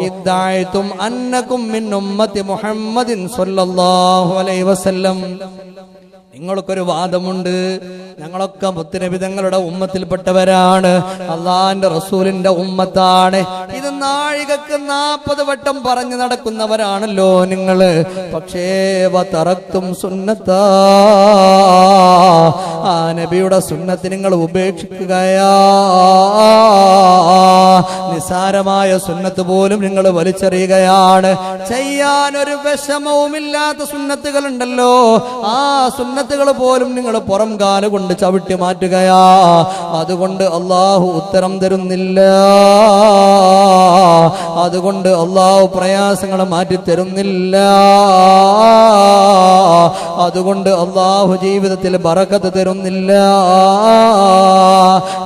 ഇദ്ദഅയ്തും അന്നകും മിൻ ഉമ്മത്തി മുഹമ്മദിൻ സ്വല്ലല്ലാഹു അലൈഹി വസല്ലം. നിങ്ങൾക്കൊരു വാദമുണ്ട്. ഞങ്ങളൊക്കെ മുത്തുനബി തങ്ങളുടെ ഉമ്മത്തിൽപ്പെട്ടവരാണ്. അള്ളാന്റെ റസൂലിന്റെ ഉമ്മത്താണ്. ഇത് നാഴികക്ക് നാൽപ്പത് വട്ടം പറഞ്ഞു നടക്കുന്നവരാണല്ലോ നിങ്ങൾ. പക്ഷേ തറക്തും സുന്നത്താ. ആ നബിയുടെ സുന്നത്ത് നിങ്ങൾ ഉപേക്ഷിക്കുകയാ. നിസാരമായ സുന്നത്ത് പോലും നിങ്ങൾ വലിച്ചെറിയുകയാണ്. ചെയ്യാൻ ഒരു വിഷമവുമില്ലാത്ത സുന്നത്തുകളുണ്ടല്ലോ. ആ സുന്നത്തുകൾ പോലും നിങ്ങൾ പുറം കാല കൊണ്ട് ചവിട്ടി മാറ്റുകയാ. അതുകൊണ്ട് അള്ളാഹു ഉത്തരം തരുന്നില്ല. അതുകൊണ്ട് അള്ളാഹു പ്രയാസങ്ങൾ മാറ്റി തരുന്നില്ല. അതുകൊണ്ട് അള്ളാഹു ജീവിതത്തിൽ ബറക്കത്ത് തരുന്നില്ല.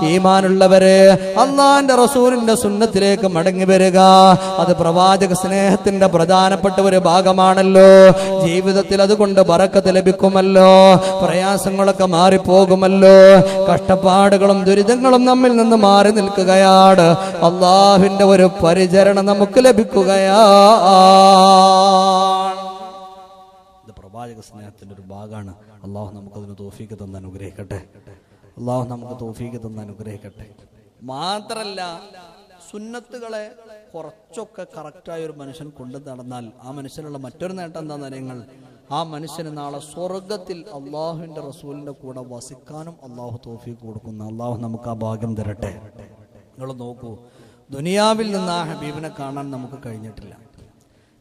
ഈമാനുള്ളവരെ അള്ളാന്റെ റസൂലിന്റെ സുന്നത്തിലേക്ക് മടങ്ങി വരിക. അത് പ്രവാചക സ്നേഹത്തിന്റെ പ്രധാനപ്പെട്ട ഒരു ഭാഗമാണല്ലോ. ജീവിതത്തിൽ അതുകൊണ്ട് ബറക്കത്ത് ലഭിക്കുമല്ലോ. പ്രയാസങ്ങളൊക്കെ മാറിപ്പോകുമല്ലോ. കഷ്ടപ്പാടുകളും ദുരിതങ്ങളും നമ്മിൽ നിന്ന് മാറി നിൽക്കുകയാണ്. അള്ളാഹുവിന്റെ ഒരു പരിചരണം നമുക്ക് ലഭിക്കുകയാണ്. ഇത് പ്രവാചക സ്നേഹത്തിന്റെ ഒരു ഭാഗമാണ്. അള്ളാഹു നമുക്കതിന് തോഫീക്ക് തന്ന അനുഗ്രഹിക്കട്ടെ. അള്ളാഹു നമുക്ക് തോഫീക്ക് തന്ന അനുഗ്രഹിക്കട്ടെ. മാത്രല്ല സുന്നത്തുകളെ കുറച്ചൊക്കെ കറക്റ്റായ ഒരു മനുഷ്യൻ കൊണ്ടു നടന്നാൽ ആ മനുഷ്യനുള്ള മറ്റൊരു നേട്ടം എന്താണെന്ന് നിങ്ങൾ? ആ മനുഷ്യന് നാളെ സ്വർഗത്തിൽ അള്ളാഹുവിന്റെ റസൂലിന്റെ കൂടെ വസിക്കാനും അള്ളാഹു തോഫീക്ക് കൊടുക്കുന്ന. അള്ളാഹു നമുക്ക് ആ ഭാഗ്യം തരട്ടെ. നിങ്ങൾ നോക്കൂ ദുനിയാവിൽ നിന്ന് ആ ഹബീബിനെ കാണാൻ നമുക്ക് കഴിഞ്ഞിട്ടില്ല.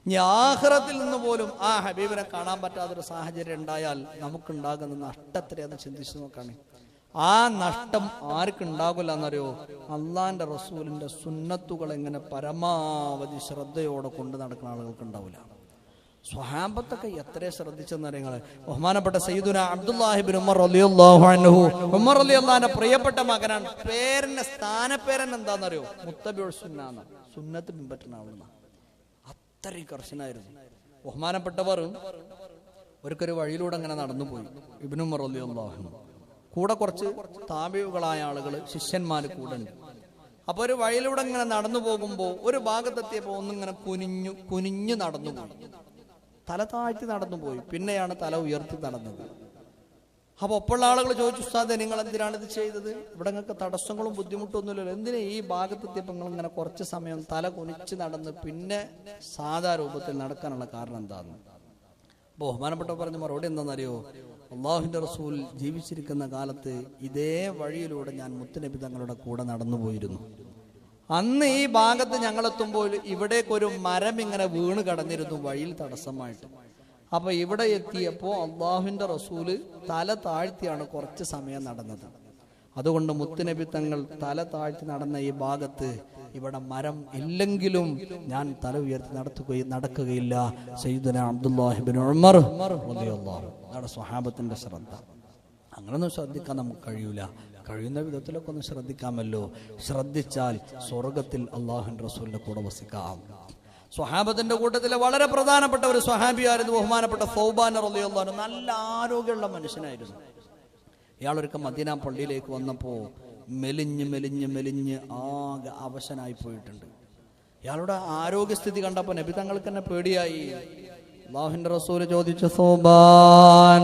ഇനി ആഹ്റത്തിൽ നിന്ന് പോലും ആ ഹബീബിനെ കാണാൻ പറ്റാത്തൊരു സാഹചര്യം ഉണ്ടായാൽ നമുക്കുണ്ടാകുന്ന നഷ്ടത്തിലേന്ന് ചിന്തിച്ചു നോക്കാണ്. ആ നഷ്ടം ആർക്കുണ്ടാകില്ല എന്നറിയോ? അള്ളാന്റെ റസൂലിന്റെ സുന്നത്തുകൾ എങ്ങനെ പരമാവധി ശ്രദ്ധയോടെ കൊണ്ട് നടക്കുന്ന ആളുകൾക്ക് ഉണ്ടാവില്ല. സ്വഹാബത്തൊക്കെ എത്ര ശ്രദ്ധിച്ചെന്നറിയങ്ങൾ ബഹുമാനപ്പെട്ട സയ്യിദുന അബ്ദുല്ലാഹിബിൻ ഉമർ റളിയല്ലാഹു അൻഹു. ഉമർ റളിയല്ലാഹുവിന്റെ പ്രിയപ്പെട്ട മകനാണ്. പേരിന്റെ സ്ഥാനപ്പേരൻ എന്താണെന്നറിയോ മുത്തബിഉൽ സുന്നാന്ന്. സുന്നത്ത് പിൻപറ്റുന്ന ആളെന്ന. അത്രയും കർശനായിരുന്നു. ബഹുമാനപ്പെട്ടവർ ഒരിക്കൊരു വഴിയിലൂടെ അങ്ങനെ നടന്നുപോയി. ഇബ്നു ഉമർ റളിയല്ലാഹു കൂടെ കുറച്ച് താപികളായ ആളുകൾ ശിഷ്യന്മാർ കൂടെ ഉണ്ട്. അപ്പൊ ഒരു വഴിയിലൂടെ ഇങ്ങനെ നടന്നു പോകുമ്പോൾ ഒരു ഭാഗത്തെത്തിയപ്പോൾ ഒന്നിങ്ങനെ കുനിഞ്ഞു കുനിഞ്ഞു നടന്നു പോയി തല താഴ്ത്തി നടന്നു പോയി പിന്നെയാണ് തല ഉയർത്തി നടന്നത്. അപ്പൊ ഒപ്പുള്ള ആളുകൾ ചോദിച്ചു ഉസ്താദെ നിങ്ങൾ എന്തിനാണ് ഇത് ചെയ്തത്? ഇവിടെ നിങ്ങൾക്ക് തടസ്സങ്ങളും ബുദ്ധിമുട്ടൊന്നുമില്ലല്ലോ എന്തിനാ ഈ ഭാഗത്തെത്തിയപ്പോൾ നിങ്ങൾ ഇങ്ങനെ കുറച്ച് സമയം തല കുനിച്ച് നടന്ന് പിന്നെ സാധാ രൂപത്തിൽ നടക്കാനുള്ള കാരണം എന്താന്ന്? ബഹുമാനപ്പെട്ട പറഞ്ഞ മറുപടി എന്താണെന്നറിയോ? അള്ളാഹുവിന്റെ റസൂൽ ജീവിച്ചിരിക്കുന്ന കാലത്ത് ഇതേ വഴിയിലൂടെ ഞാൻ മുത്തനബി തങ്ങളുടെ കൂടെ നടന്നു പോയിരുന്നു അന്ന് ഈ ഭാഗത്ത് ഞങ്ങൾ ഞങ്ങളെത്തുമ്പോൾ ഇവിടേക്കൊരു മരം ഇങ്ങനെ വീണ് കടന്നിരുന്നു വഴിയിൽ തടസ്സമായിട്ട്. അപ്പൊ ഇവിടെ എത്തിയപ്പോ അള്ളാഹുവിന്റെ റസൂൽ തല താഴ്ത്തിയാണ് കുറച്ച് സമയം നടന്നത്. അതുകൊണ്ട് മുത്തുനബി തങ്ങൾ തല താഴ്ത്തി നടന്ന ഈ ഭാഗത്ത് ഇവിടെ മരം ഇല്ലെങ്കിലും ഞാൻ തല ഉയർത്തി നടത്തുകയും നടക്കുകയില്ല. സയ്യിദുന അബ്ദുല്ലാഹിബിൻ ഉമർ അതാണ് സ്വഹാബത്തിന്റെ അങ്ങനൊന്നും ശ്രദ്ധിക്കാൻ നമുക്ക് കഴിയൂല. കഴിയുന്ന വിധത്തിലൊക്കെ ഒന്ന് ശ്രദ്ധിക്കാമല്ലോ. ശ്രദ്ധിച്ചാൽ സ്വർഗത്തിൽ അള്ളാഹുൻ റസൂലിന്റെ കൂടെ വസിക്കാം. സ്വഹാബത്തിന്റെ കൂട്ടത്തിലെ വളരെ പ്രധാനപ്പെട്ട ഒരു സ്വഹാബിയായിരുന്നു ബഹുമാനപ്പെട്ട സൗബാൻ റളിയല്ലാഹു നല്ല ആരോഗ്യമുള്ള മനുഷ്യനായിരുന്നു. ഇയാളൊരുക്ക മദീന പള്ളിയിലേക്ക് വന്നപ്പോൾ മെലിഞ്ഞ് മെലിഞ്ഞ് മെലിഞ്ഞ് ആകെ അവശനായി പോയിട്ടുണ്ട്. ഇയാളുടെ ആരോഗ്യസ്ഥിതി കണ്ടപ്പോൾ നബി തങ്ങൾക്ക് തന്നെ പേടിയായി. അള്ളാഹുന്റെ റസൂൽ ചോദിച്ച സൗബാൻ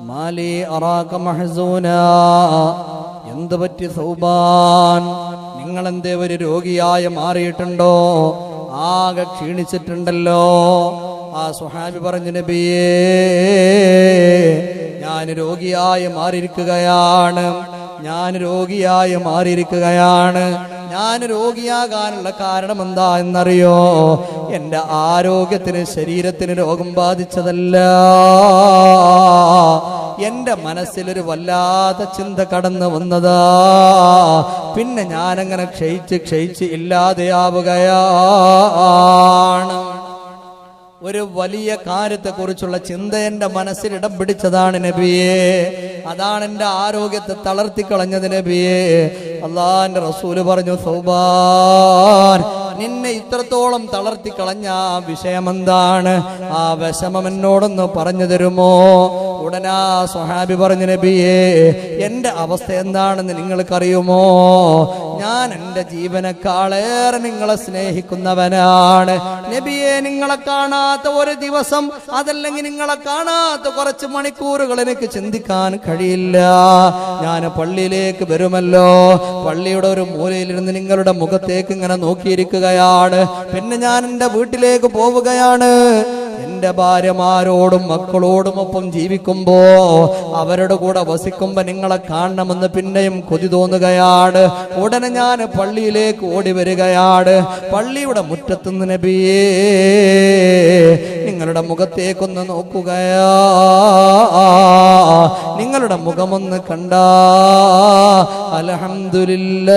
മാലി അറാക മഹസൂന. എന്ത് പറ്റി സൗബാൻ? നിങ്ങളെന്തേ ഒരു രോഗിയായി മാറിയിട്ടുണ്ടോ? ആകെ ക്ഷീണിച്ചിട്ടുണ്ടല്ലോ. ആ സുഹാബി പറഞ്ഞു നബിയേ ഞാൻ രോഗിയായി മാറിയിരിക്കുകയാണ്. ഞാൻ രോഗിയായി മാറിയിരിക്കുകയാണ്. ഞാൻ രോഗിയാകാനുള്ള കാരണം എന്താ എന്നറിയോ? എന്റെ ആരോഗ്യത്തിന് ശരീരത്തിന് രോഗം ബാധിച്ചതല്ല. എന്റെ മനസ്സിലൊരു വല്ലാത്ത ചിന്ത കടന്നു വന്നതാ. പിന്നെ ഞാനങ്ങനെ ക്ഷയിച്ച് ക്ഷയിച്ച് ഇല്ലാതെയാവുകയാണ്. ഒരു വലിയ കാര്യത്തെക്കുറിച്ചുള്ള ചിന്ത എന്റെ മനസ്സിൽ ഇടം പിടിച്ചതാണ് നബിയെ. അതാണ് എന്റെ ആരോഗ്യത്തെ തളർത്തി കളഞ്ഞത് നബിയെ. അള്ളാന്റെ റസൂൽ പറഞ്ഞു സൗബാൻ നിന്നെ ഇത്രത്തോളം തളർത്തി കളഞ്ഞ ആ വിഷയം എന്താണ് ആ വിഷമം എന്നോടൊന്ന് പറഞ്ഞു തരുമോ? ഉടനാ സ്വഹാബി പറഞ്ഞു നബിയെ എന്റെ അവസ്ഥ എന്താണെന്ന് നിങ്ങൾക്കറിയുമോ? ഞാൻ എന്റെ ജീവനക്കാളേറെ നിങ്ങളെ സ്നേഹിക്കുന്നവനാണ്. നബിയെ നിങ്ങളെ കാണാത്ത ഒരു ദിവസം അതല്ലെങ്കിൽ നിങ്ങളെ കാണാത്ത കുറച്ച് മണിക്കൂറുകൾ എനിക്ക് ചിന്തിക്കാൻ കഴിയില്ല. ഞാൻ പള്ളിയിലേക്ക് വരുമല്ലോ. പള്ളിയുടെ ഒരു മൂലയിലിരുന്ന് നിങ്ങളുടെ മുഖത്തേക്ക് ഇങ്ങനെ നോക്കിയിരിക്കുകയാണ്. പിന്നെ ഞാൻ എന്റെ വീട്ടിലേക്ക് പോവുകയാണ്. എന്റെ ഭാര്യമാരോടും മക്കളോടും ഒപ്പം ജീവിക്കുമ്പോ അവരുടെ കൂടെ വസിക്കുമ്പോ നിങ്ങളെ കാണണമെന്ന് പിന്നെയും കൊതി തോന്നുകയാണ്. ഉടനെ ഞാൻ പള്ളിയിലേക്ക് ഓടി വരികയാണ്. പള്ളിയുടെ മുറ്റത്തുനിന്ന് നബിയേ നിങ്ങളുടെ മുഖത്തേക്കൊന്ന് നോക്കുകയാ. നിങ്ങളുടെ മുഖമൊന്ന് കണ്ട. അലഹമില്ല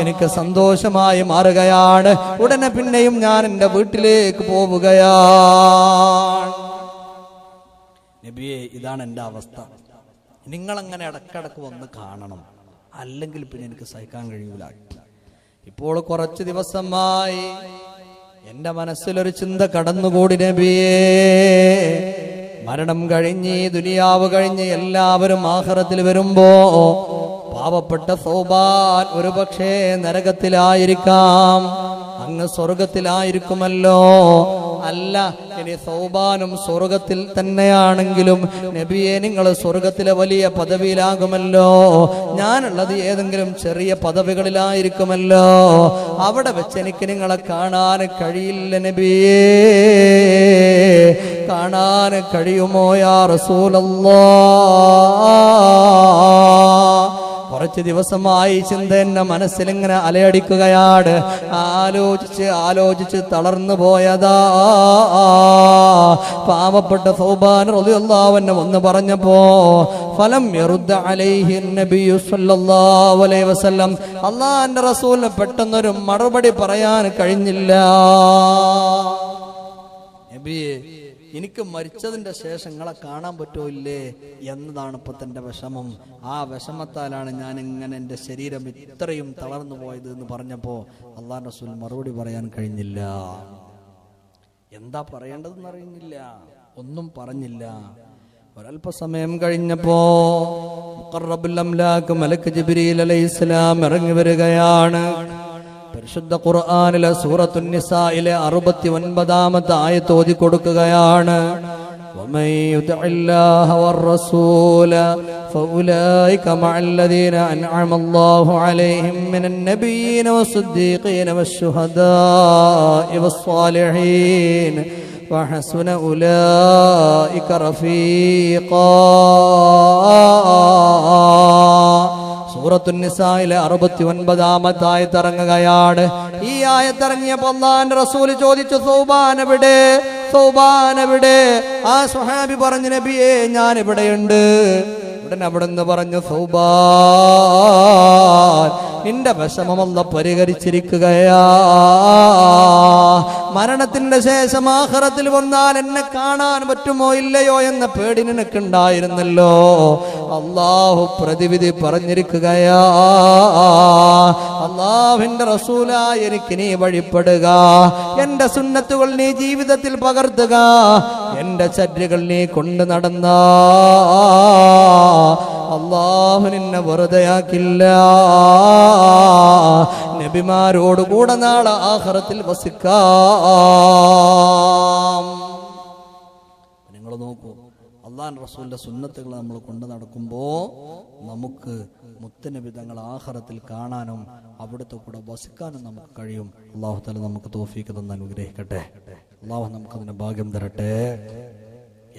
എനിക്ക് സന്തോഷമായി മാറുകയാണ്. ഉടനെ പിന്നെയും ഞാൻ എന്റെ വീട്ടിലേക്ക് പോവുകയാണ്. നബിയെ ഇതാണ് എന്റെ അവസ്ഥ. നിങ്ങളങ്ങനെ ഇടക്കിടക്ക് വന്ന് കാണണം. അല്ലെങ്കിൽ പിന്നെ എനിക്ക് സഹിക്കാൻ കഴിയൂല. ഇപ്പോൾ കുറച്ച് ദിവസമായി എന്റെ മനസ്സിലൊരു ചിന്ത കടന്നുകൂടി നബിയേ. മരണം കഴിഞ്ഞ് ദുനിയാവ് കഴിഞ്ഞ് എല്ലാവരും ആഹ്റത്തിൽ വരുമ്പോ പാവപ്പെട്ട സൗബാൻ ഒരു പക്ഷേ നരകത്തിലായിരിക്കാം. അങ്ങ് സ്വർഗത്തിലായിരിക്കുമല്ലോ. അല്ല ഇനി സൗബാനും സ്വർഗത്തിൽ തന്നെയാണെങ്കിലും നബിയെ നിങ്ങൾ സ്വർഗത്തിലെ വലിയ പദവിയിലാകുമല്ലോ. ഞാനുള്ളത് ഏതെങ്കിലും ചെറിയ പദവികളിലായിരിക്കുമല്ലോ. അവിടെ വെച്ച് എനിക്ക് നിങ്ങളെ കാണാൻ കഴിയില്ല നബിയേ കാണാൻ കഴിയുമോ യാ റസൂലല്ലാ? കുറച്ച് ദിവസമായി ചിന്ത എന്നെ മനസ്സിലിങ്ങനെ അലയടിക്കുകയാണ്. ആലോചിച്ച് ആലോചിച്ച് തളർന്നു പോയതാ. പാവപ്പെട്ട സൗബാൻ റളിയല്ലാഹുവിനെ ഒന്ന് പറഞ്ഞപ്പോ ഫലം യറുദ്ദ അലൈഹി നബിയു സല്ലല്ലാഹു അലൈഹി വസല്ലം. അള്ളാഹിന്റെ റസൂലിന് പെട്ടെന്നൊരു മറുപടി പറയാൻ കഴിഞ്ഞില്ല. നബിയെ എനിക്ക് മരിച്ചതിന്റെ ശേഷം നിങ്ങളെ കാണാൻ പറ്റോ ഇല്ലേ എന്നതാണ് ഇപ്പൊ തന്റെ വിഷമം. ആ വിഷമത്താലാണ് ഞാൻ ഇങ്ങനെ എന്റെ ശരീരം ഇത്രയും തളർന്നു പോയത് എന്ന് പറഞ്ഞപ്പോ അള്ളാഹ് റസൂൽ മറുപടി പറയാൻ കഴിഞ്ഞില്ല. എന്താ പറയേണ്ടതെന്ന് അറിയുന്നില്ല. ഒന്നും പറഞ്ഞില്ല. ഒരല്പസമയം കഴിഞ്ഞപ്പോ മലക്ക് ജിബ്രീൽ അലൈഹിസ്സലാം ഇറങ്ങി വരികയാണ്. പരിശുദ്ധ ഖുർആനിലെ സൂറത്തു നിസായിലെ അറുപത്തി ഒൻപതാമത്തെ ആയത്ത് ഓതി കൊടുക്കുകയാണ് ومن يطع الله والرسول فأولئك مع الذين أنعم الله عليهم من النبيين والصديقين والشهداء والصالحين وحسن أولئك رفيقا സൂറത്തു നിസായിലെ അറുപത്തി ഒൻപതാമത്തെ ആയത്തിറങ്ങുകയാണ് ഈ ആയത്തിറങ്ങിയ അള്ളാന്റെ റസൂൽ ചോദിച്ചു സൗബാൻ എവിടെ? സൗബാൻ എവിടെ? ആ സുഹാബി പറഞ്ഞു നബിയെ ഞാൻ ഇവിടെയുണ്ട് ഉടൻ നിന്ന് പറഞ്ഞു സൗബാൻ നിന്റെ വിഷമമല്ല പരിഹരിച്ചിരിക്കുകയാ. മരണത്തിന്റെ ശേഷം ആഹ്റത്തിൽ വന്നാൽ എന്നെ കാണാൻ പറ്റുമോ ഇല്ലയോ എന്ന പേടി നിനക്ക് ഉണ്ടായിരുന്നല്ലോ അള്ളാഹു പ്രതിവിധി പറഞ്ഞിരിക്കുകയാ. അള്ളാഹുവിന്റെ റസൂല എനിക്ക് നീ വഴിപ്പെടുക. എന്റെ സുന്നത്തുകൾ നീ ജീവിതത്തിൽ പകർത്തുക. എന്റെ ചര്യകൾ നീ കൊണ്ടു നടന്ന. അള്ളാഹു നിന്നെ വെറുതെയാക്കില്ല. നബിമാരോട് കൂടെ നാളെ ആഹ്റത്തിൽ വസിക്കാം. നിങ്ങൾ നോക്കൂ. അള്ളാൻ റസൂലിന്റെ സുന്നത്തുകൾ നമ്മൾ കൊണ്ടു നടക്കുമ്പോൾ നമുക്ക് മുത്തനബിതങ്ങൾ ആഹാരത്തിൽ കാണാനും അവിടുത്തെ കൂടെ വസിക്കാനും നമുക്ക് കഴിയും. അള്ളാഹു തല നമുക്ക് തോഫീക്ക് തന്ന് അനുഗ്രഹിക്കട്ടെ. അള്ളാഹു നമുക്കതിന് ഭാഗ്യം തരട്ടെ.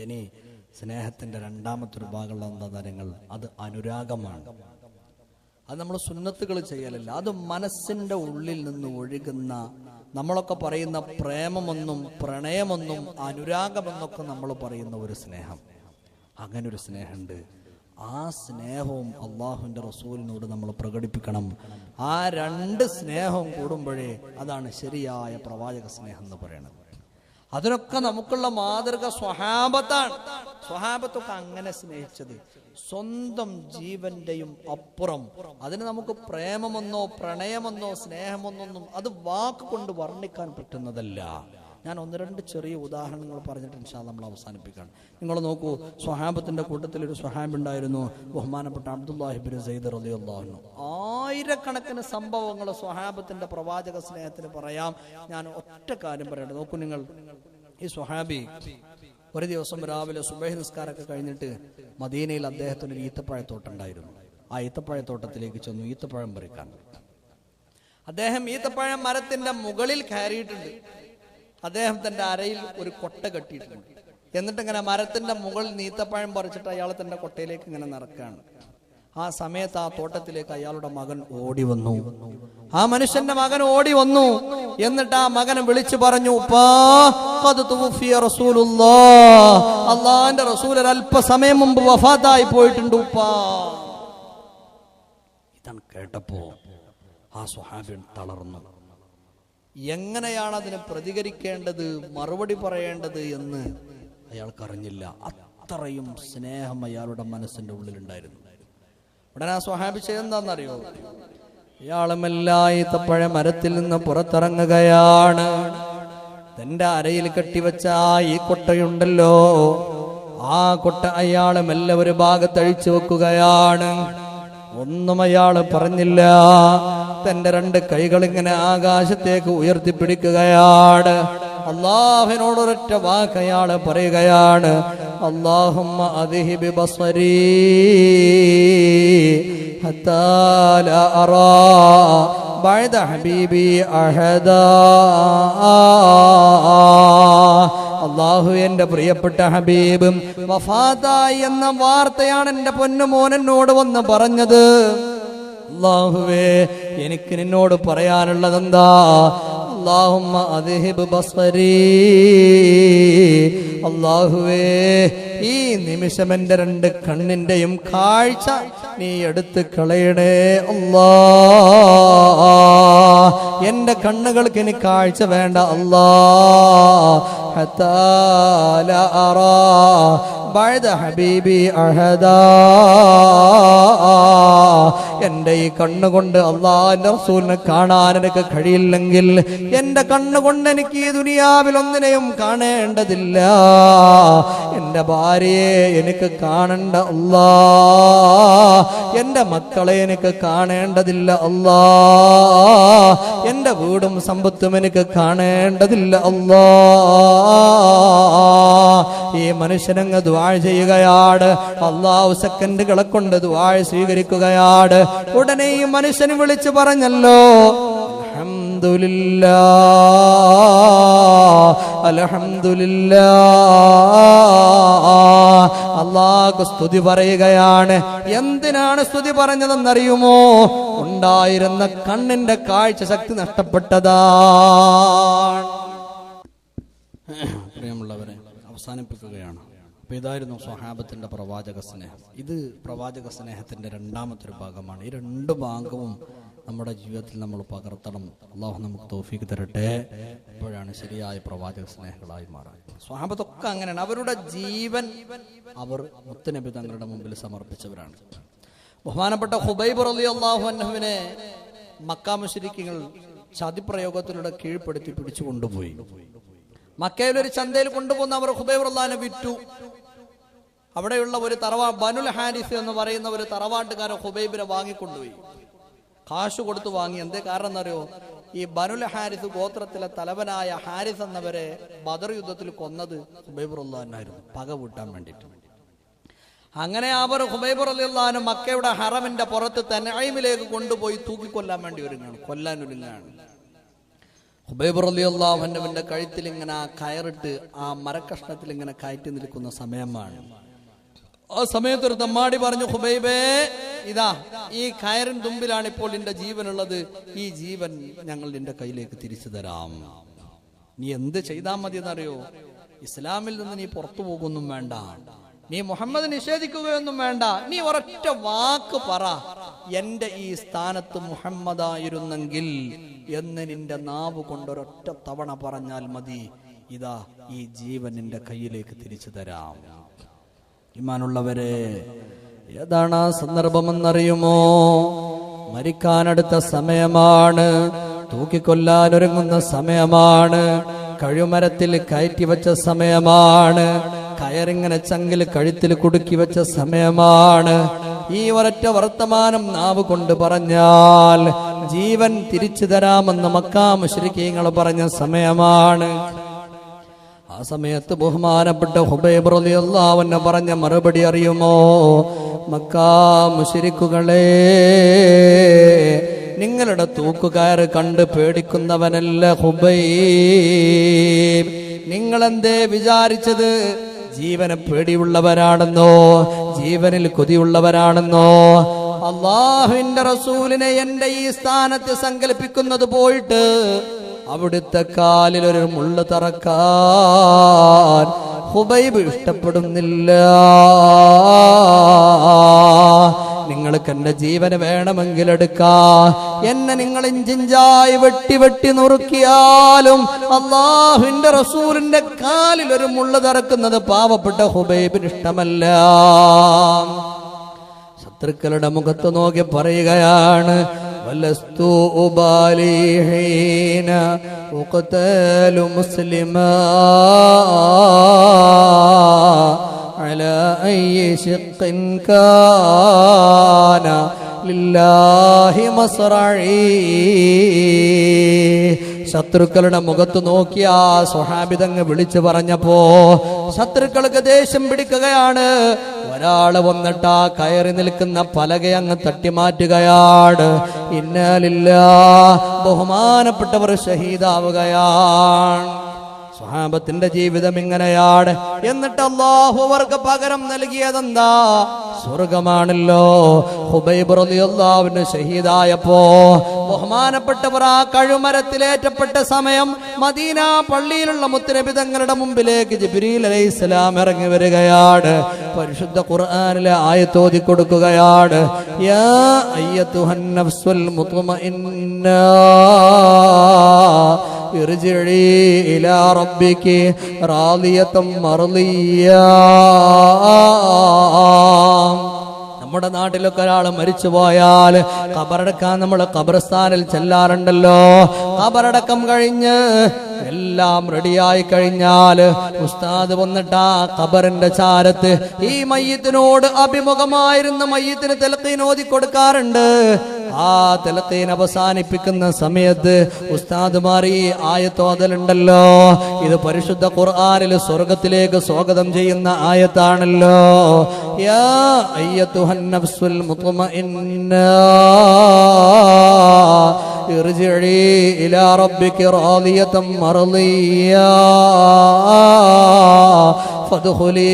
ഇനി സ്നേഹത്തിന്റെ രണ്ടാമത്തെ ഒരു ഭാഗമുള്ള എന്താ കാര്യങ്ങൾ അത് അനുരാഗമാണ്. അത് നമ്മൾ സുന്നത്തുകൾ ചെയ്യലല്ല അത് മനസ്സിന്റെ ഉള്ളിൽ നിന്ന് ഒഴുകുന്ന നമ്മളൊക്കെ പറയുന്ന പ്രേമമൊന്നും പ്രണയമൊന്നും അനുരാഗമെന്നൊക്കെ നമ്മൾ പറയുന്ന ഒരു സ്നേഹം. അങ്ങനെ ഒരു സ്നേഹമുണ്ട്. ആ സ്നേഹവും അള്ളാഹുവിന്റെ റസൂലിനോട് നമ്മൾ പ്രകടിപ്പിക്കണം. ആ രണ്ട് സ്നേഹവും കൂടുമ്പോഴേ അതാണ് ശരിയായ പ്രവാചക സ്നേഹം എന്ന് പറയുന്നത് അതിനൊക്കെ നമുക്കുള്ള മാതൃക സ്വഹാബത്താണ്. സ്വഹാബത്തൊക്കെ അങ്ങനെ സ്നേഹിച്ചത്. സ്വന്തം ജീവന്റെയും അപ്പുറം. അതിന് നമുക്ക് പ്രേമമെന്നോ പ്രണയമെന്നോ സ്നേഹമെന്നൊന്നും അത് വാക്കുകൊണ്ട് വർണിക്കാൻ പറ്റുന്നതല്ല. ഞാൻ ഒന്ന് രണ്ട് ചെറിയ ഉദാഹരണങ്ങൾ പറഞ്ഞിട്ട് ഇൻഷാ നമ്മൾ അവസാനിപ്പിക്കുകയാണ്. നിങ്ങൾ നോക്കൂ സ്വഹാബത്തിന്റെ കൂട്ടത്തിൽ ഒരു സ്വഹാബ് ഉണ്ടായിരുന്നു ബഹുമാനപ്പെട്ട അബ്ദുല്ലാഹിബിൻ സെയ്ദർ റലി അള്ളാഹുനു ആയിരക്കണക്കിന് സംഭവങ്ങൾ സ്വഹാബത്തിന്റെ പ്രവാചക സ്നേഹത്തിന് പറയാം. ഞാൻ ഒറ്റ കാര്യം പറയട്ടെ. നോക്കൂ നിങ്ങൾ ഈ സ്വഹാബി ഒരു ദിവസം രാവിലെ സുബഹി നിസ്കാരമൊക്കെ കഴിഞ്ഞിട്ട് മദീനയിൽ അദ്ദേഹത്തിന് ഒരു ഈത്തപ്പഴത്തോട്ടുണ്ടായിരുന്നു. ആ ഈത്തപ്പഴത്തോട്ടത്തിലേക്ക് ചെന്നു ഈത്തപ്പഴം പറിക്കാൻ. അദ്ദേഹം ഈത്തപ്പഴം മരത്തിന്റെ മുകളിൽ കയറിയിട്ടുണ്ട്. അദ്ദേഹം തന്റെ അരയിൽ ഒരു കൊട്ട കെട്ടിയിട്ടുണ്ട്. എന്നിട്ട് ഇങ്ങനെ മരത്തിന്റെ മുകളിൽ നീത്തപ്പഴം പറിച്ചിട്ട് അയാൾ തന്റെ കൊട്ടയിലേക്ക് ഇങ്ങനെ നടക്കുകയാണ്. ആ സമയത്ത് ആ തോട്ടത്തിലേക്ക് അയാളുടെ മകൻ ഓടി വന്നു. ആ മനുഷ്യന്റെ മകൻ ഓടി വന്നു. എന്നിട്ട് ആ മകൻ വിളിച്ചു പറഞ്ഞു അള്ളാന്റെ റസൂൽ അല്പസമയം മുമ്പ് വഫാത്തായി പോയിട്ടുണ്ട് ഉപ്പാ. ഇതാണ് കേട്ടപ്പോ ആ സ്വഹാബിൻ തളർന്നു. എങ്ങനെയാണ് അതിന് പ്രതികരിക്കേണ്ടത് മറുപടി പറയേണ്ടത് എന്ന് അയാൾക്കറിഞ്ഞില്ല. അത്രയും സ്നേഹം അയാളുടെ മനസ്സിന്റെ ഉള്ളിലുണ്ടായിരുന്നു. ഉടനെ ആ സ്വഹാബി ചെയ്തെന്താണെന്നറിയോ ഇയാളുമെല്ലാം തപ്പഴ മരത്തിൽ നിന്ന് പുറത്തിറങ്ങുകയാണ്. തന്റെ അരയിൽ കെട്ടിവെച്ച ഈ കൊട്ടയുണ്ടല്ലോ. ആ കൊട്ട അയാളെ മെല്ലെ ഒരു ഭാഗത്ത് അഴിച്ചു വെക്കുകയാണ് ഒന്നും അയാൾ പറഞ്ഞില്ല. തന്റെ രണ്ട് കൈകൾ ഇങ്ങനെ ആകാശത്തേക്ക് ഉയർത്തിപ്പിടിക്കുകയാണ് അള്ളാഹിനോട് ഒരൊറ്റ വാക്ക് അയാള് പറയുകയാണ് അള്ളാഹുമ്മ അതിഹിബി ബസ്വരീ حتى لا أرى بعد حبيبي أحدا അള്ളാഹു എന്റെ പ്രിയപ്പെട്ട ഹബീബും വഫാത്തായി എന്ന വാർത്തയാണ് എന്റെ പൊന്നുമോൻ എന്നോട് വന്ന് പറഞ്ഞത് അള്ളാഹുവേ എനിക്ക് നിന്നോട് പറയാനുള്ളത് എന്താ അള്ളാഹുമ്മ അദ്ഹിബ് ബസ്വരീ. അള്ളാഹുവേ ഈ നിമിഷം എന്റെ രണ്ട് കണ്ണിന്റെയും കാഴ്ച നീ എടുത്ത് കളയണേ അല്ലാ. എന്റെ കണ്ണുകൾക്ക് ഇനി കാഴ്ച വേണ്ട അല്ലാ. അറാ. بعد حبيبي أحدا എന്റെ ഈ കണ്ണുകൊണ്ട് അള്ളാന്റെ റസൂലിനെ കാണാൻ എനിക്ക് കഴിയില്ലെങ്കിൽ എന്റെ കണ്ണുകൊണ്ട് എനിക്ക് ഈ ദുനിയാവിൽ ഒന്നിനെയും കാണേണ്ടതില്ല എന്റെ ഭാര്യയെ എനിക്ക് കാണണ്ട അല്ലാ എന്റെ മക്കളെ എനിക്ക് കാണേണ്ടതില്ല അല്ലാ എന്റെ വീടും സമ്പത്തും എനിക്ക് കാണേണ്ടതില്ല അല്ലാ ഈ മനുഷ്യനങ്ങ് ദ്വാഴ ചെയ്യുകയാണ് അള്ളാഹു സെക്കൻഡുകളെ കൊണ്ട് ദ്വാഴ സ്വീകരിക്കുകയാണ് ഉടനെ ഈ മനുഷ്യൻ വിളിച്ചു പറഞ്ഞല്ലോ അള്ളാഹ് സ്തുതി പറയുകയാണ്. എന്തിനാണ് സ്തുതി പറഞ്ഞതെന്നറിയുമോ? ഉണ്ടായിരുന്ന കണ്ണിന്റെ കാഴ്ച ശക്തി നഷ്ടപ്പെട്ടതാണ്. പ്രിയമുള്ളവരെ അവസാനിപ്പിക്കുകയാണ്. അപ്പൊ ഇതായിരുന്നു സ്വഹാബത്തിന്റെ പ്രവാചക സ്നേഹം. ഇത് പ്രവാചക സ്നേഹത്തിന്റെ രണ്ടാമത്തെ ഭാഗമാണ്. ഈ രണ്ട് ഭാഗവും നമ്മുടെ ജീവിതത്തിൽ നമ്മൾ പകർത്തണം. അള്ളാഹു നമുക്ക് തോഫിക്ക് തരട്ടെ. അപ്പോഴാണ് ശരിയായ പ്രവാചക സ്നേഹങ്ങളായി മാറാൻ. സ്വഹാബത്തൊക്കെ അങ്ങനെയാണ്. അവരുടെ ജീവൻ അവർ മുത്തനബി തങ്ങളുടെ മുമ്പിൽ സമർപ്പിച്ചവരാണ്. ബഹുമാനപ്പെട്ട ഹുബൈബ് അലി അള്ളാഹു അന്നഹുവിനെ മക്കാമുശരിക്കുകൾ ചതിപ്രയോഗത്തിലൂടെ കീഴ്പ്പെടുത്തി പിടിച്ചു കൊണ്ടുപോയി മക്കയിൽ ഒരു ചന്തയിൽ കൊണ്ടുപോകുന്ന അവർ ഹുബൈബുല്ലാനെ വിറ്റു. അവിടെയുള്ള ഒരു തറവാ ബനുൽ ഹാരിസ് എന്ന് പറയുന്ന ഒരു തറവാട്ടുകാരൻ ഹുബൈബിനെ വാങ്ങിക്കൊണ്ടുപോയി. കാശ് കൊടുത്തു വാങ്ങി. എന്തേ കാരണം എന്നറിയോ? ഈ ബനുൽ ഹാരിസ് ഗോത്രത്തിലെ തലവനായ ഹാരിസ് എന്നവരെ ബദർ യുദ്ധത്തിൽ കൊന്നത് ഹുബൈബുറുല്ലാനായിരുന്നു പക വീട്ടാൻ വേണ്ടിയിട്ട്. അങ്ങനെ അവർ ഹുബൈബർ അലിയുള്ളഹാനും മക്കയുടെ ഹറമിന്റെ പുറത്ത് തന്നെ അയിമിലേക്ക് കൊണ്ടുപോയി തൂക്കിക്കൊല്ലാൻ വേണ്ടി ഒരുങ്ങാണ് കൊല്ലാൻ ഒരുങ്ങാണ് ഹുബൈബർ അലി അള്ളാഹുവിന്റെ കഴുത്തിൽ ഇങ്ങനെ ആ കയറിട്ട് ആ മരക്കഷ്ണത്തിൽ ഇങ്ങനെ കയറ്റി നിൽക്കുന്ന സമയമാണ്. ആ സമയത്ത് ഒരു തമ്മാടി പറഞ്ഞു ഹുബൈബേ ഇതാ ഈ കയറിൻ തുമ്പിലാണ് ഇപ്പോൾ നിന്റെ ജീവനുള്ളത്. ഈ ജീവൻ ഞങ്ങൾ നിന്റെ കയ്യിലേക്ക് തിരിച്ചു തരാം. നീ എന്ത് ചെയ്താൽ മതി എന്നറിയോ ഇസ്ലാമിൽ നിന്ന് നീ പുറത്തു പോകുന്നും വേണ്ട. നീ മുഹമ്മദ് നിഷേധിക്കുകയൊന്നും വേണ്ട. നീ ഒരൊറ്റ വാക്ക് പറ. എന്റെ ഈ സ്ഥാനത്ത് മുഹമ്മദായിരുന്നെങ്കിൽ എന്ന് നിന്റെ നാവ് കൊണ്ടൊരൊറ്റ തവണ പറഞ്ഞാൽ മതി. ഇതാ ഈ ജീവൻ നിന്റെ കയ്യിലേക്ക് തിരിച്ചു തരാം. ഇമാനുള്ളവരെ ഏതാണ് ആ സന്ദർഭമെന്നറിയുമോ? മരിക്കാനടുത്ത സമയമാണ്. തൂക്കിക്കൊല്ലാൻ ഒരുങ്ങുന്ന സമയമാണ്. കഴിമരത്തിൽ കയറ്റി വെച്ച സമയമാണ്. കയറിങ്ങനെ ചങ്കിൽ കഴുത്തിൽ കുടുക്കി വെച്ച സമയമാണ്. ഈ ഒരൊറ്റ വർത്തമാനം നാവ് കൊണ്ട് പറഞ്ഞാൽ ജീവൻ തിരിച്ചു തരാമെന്ന് മക്കാം ശരിക്കീങ്ങൾ പറഞ്ഞ സമയമാണ്. ആ സമയത്ത് ബഹുമാനപ്പെട്ട ഹുബൈബ് അൻഹു പറഞ്ഞ മറുപടി അറിയുമോ? മക്കാ മുശരിക്കുകളെ നിങ്ങളുടെ തൂക്കുകയറ് കണ്ട് പേടിക്കുന്നവനല്ല ഹുബൈബ്. നിങ്ങളെന്തേ വിചാരിച്ചത്? ജീവനെ പേടിയുള്ളവരാണെന്നോ ജീവനിൽ കൊതിയുള്ളവരാണെന്നോ അള്ളാഹുവിന്റെ റസൂലിനെ എന്റെ ഈ സ്ഥാനത്ത് സങ്കല്പിക്കുന്നത് പോയിട്ട് അവിടുത്തെ കാലിൽ ഒരു മുള്ളു തറക്കാൻ ഹുബൈബ് ഇഷ്ടപ്പെടുന്നില്ല. നിങ്ങൾക്ക് എന്റെ ജീവന് വേണമെങ്കിൽ എടുക്കാ എന്നെ നിങ്ങൾ ഇഞ്ചിഞ്ചായി വെട്ടി വെട്ടി നുറുക്കിയാലും അള്ളാഹുവിന്റെ റസൂലിന്റെ കാലിൽ ഒരു മുള്ള തറക്കുന്നത് പാവപ്പെട്ട ഹുബൈബിന് ഇഷ്ടമല്ല. ശത്രുക്കളുടെ മുഖത്ത് നോക്കി പറയുകയാണ് മുസ്ലിമാ അല കാന ലില്ലാഹി മസ്റഈ ശത്രുക്കളുടെ മുഖത്ത് നോക്കിയ സ്വഹാബിതങ്ങ് വിളിച്ചു പറഞ്ഞപ്പോ ശത്രുക്കൾക്ക് ദേഷ്യം പിടിക്കുകയാണ്. ഒരാൾ വന്നിട്ട് ആ കയറി നിൽക്കുന്ന പലക അങ്ങ് തട്ടിമാറ്റുകയാണ്. ഇന്നാലില്ല ബഹുമാനപ്പെട്ടവർ ഷഹീദാവുകയാണ്. സ്വഹാബത്തിന്റെ ജീവിതം ഇങ്ങനെയാണ്. എന്നിട്ട് അള്ളാഹു അവർക്ക് പകരം നൽകിയതെന്താ? സ്വർഗമാണല്ലോ. ഹുബൈബ് റളിയല്ലാഹുവിന് ഷഹീദായപ്പോ ബഹുമാനപ്പെട്ടവർ ആ കഴുമരത്തിലേറ്റപ്പെട്ട സമയം മദീന പള്ളിയിലുള്ള മുത്തനബി തങ്ങളുടെ മുമ്പിലേക്ക് ജിബ്രീൽ അലൈഹി ഇസ്ലാം ഇറങ്ങി വരികയാണ്. പരിശുദ്ധ ഖുർആനിലെ ആയത്തോതി കൊടുക്കുകയാണ്. യാ ارجعي إلى ربك راضية مرضية നമ്മുടെ നാട്ടിലൊക്കെ ഒരാൾ മരിച്ചു പോയാൽ കബറടക്കാൻ നമ്മൾ ഖബർസ്ഥാനിൽ ചെല്ലാറുണ്ടല്ലോ കബറടക്കം കഴിഞ്ഞ് എല്ലാം റെഡിയായി കഴിഞ്ഞാൽ ഉസ്താദ് വന്നിട്ട് ആ ഖബറിന്റെ ചാരത്ത് ഈ മയ്യത്തിനോട് അഭിമുഖമായിരുന്ന മയ്യത്തിന് തെലക്കീൻ ഓതി കൊടുക്കാറുണ്ട് ആ തെലക്കീൻ അവസാനിപ്പിക്കുന്ന സമയത്ത് ഉസ്താദുമാർ ഈ ആയത്തോതലുണ്ടല്ലോ ഇത് പരിശുദ്ധ ഖുർആനിൽ സ്വർഗത്തിലേക്ക് സ്വാഗതം ചെയ്യുന്ന ആയത്താണല്ലോ യാ അയ്യത്തുഹൻ നഫ്സുൽ മുത്മഇന്ന ارجعي إلى ربك راضية مرضية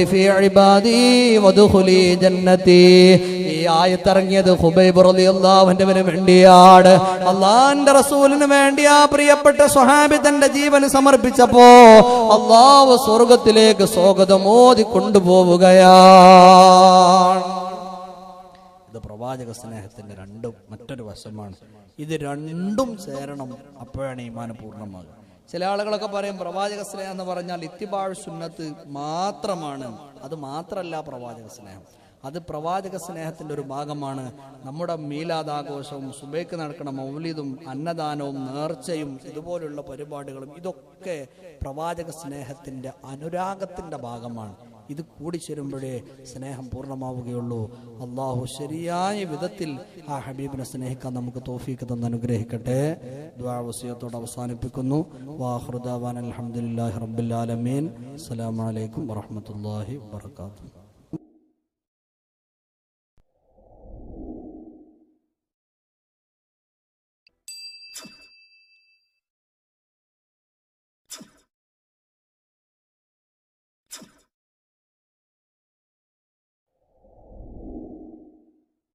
ഫീ ഇബാദി ജന്നതി ഈ ഹുബൈബ് വേണ്ടിയാണ്. വേണ്ടി ആ പ്രിയപ്പെട്ട സ്വഹാബി തന്റെ ജീവൻ സമർപ്പിച്ചപ്പോ അള്ളാഹു സ്വർഗത്തിലേക്ക് സ്വാഗതം കൊണ്ടുപോവുകയാണ്. ഇത് പ്രവാചക സ്നേഹത്തിന്റെ രണ്ടും മറ്റൊരു വശമാണ്. ഇത് രണ്ടും ചേരണം അപ്പോഴാണ് ഈമാന പൂർണമാകുക. ചില ആളുകളൊക്കെ പറയും പ്രവാചക സ്നേഹം എന്ന് പറഞ്ഞാൽ ഇത്തിബാഴ് സുന്നത്ത് മാത്രമാണ്. അത് മാത്രമല്ല പ്രവാചക സ്നേഹം. അത് പ്രവാചക സ്നേഹത്തിന്റെ ഒരു ഭാഗമാണ്. നമ്മുടെ മീലാദാഘോഷവും സുബൈക്ക് നടക്കുന്ന മൗലിദും അന്നദാനവും നേർച്ചയും ഇതുപോലുള്ള പരിപാടികളും ഇതൊക്കെ പ്രവാചക സ്നേഹത്തിന്റെ അനുരാഗത്തിന്റെ ഭാഗമാണ്. ഇത് കൂടിച്ചേരുമ്പോഴേ സ്നേഹം പൂർണമാവുകയുള്ളൂ. അള്ളാഹു ശരിയായ വിധത്തിൽ ആ ഹബീബിനെ സ്നേഹിക്കാൻ നമുക്ക് തോഫീക്ക് തന്ന് അനുഗ്രഹിക്കട്ടെ. ദ്വാവസ്യത്തോട് അവസാനിപ്പിക്കുന്നു. വാഹൃദാൻ അലഹമുല്ലാ റബ്ബുലാലമീൻ അസ്സലാമലൈക്കും വാഹമത്തല്ലാഹി വാത്തു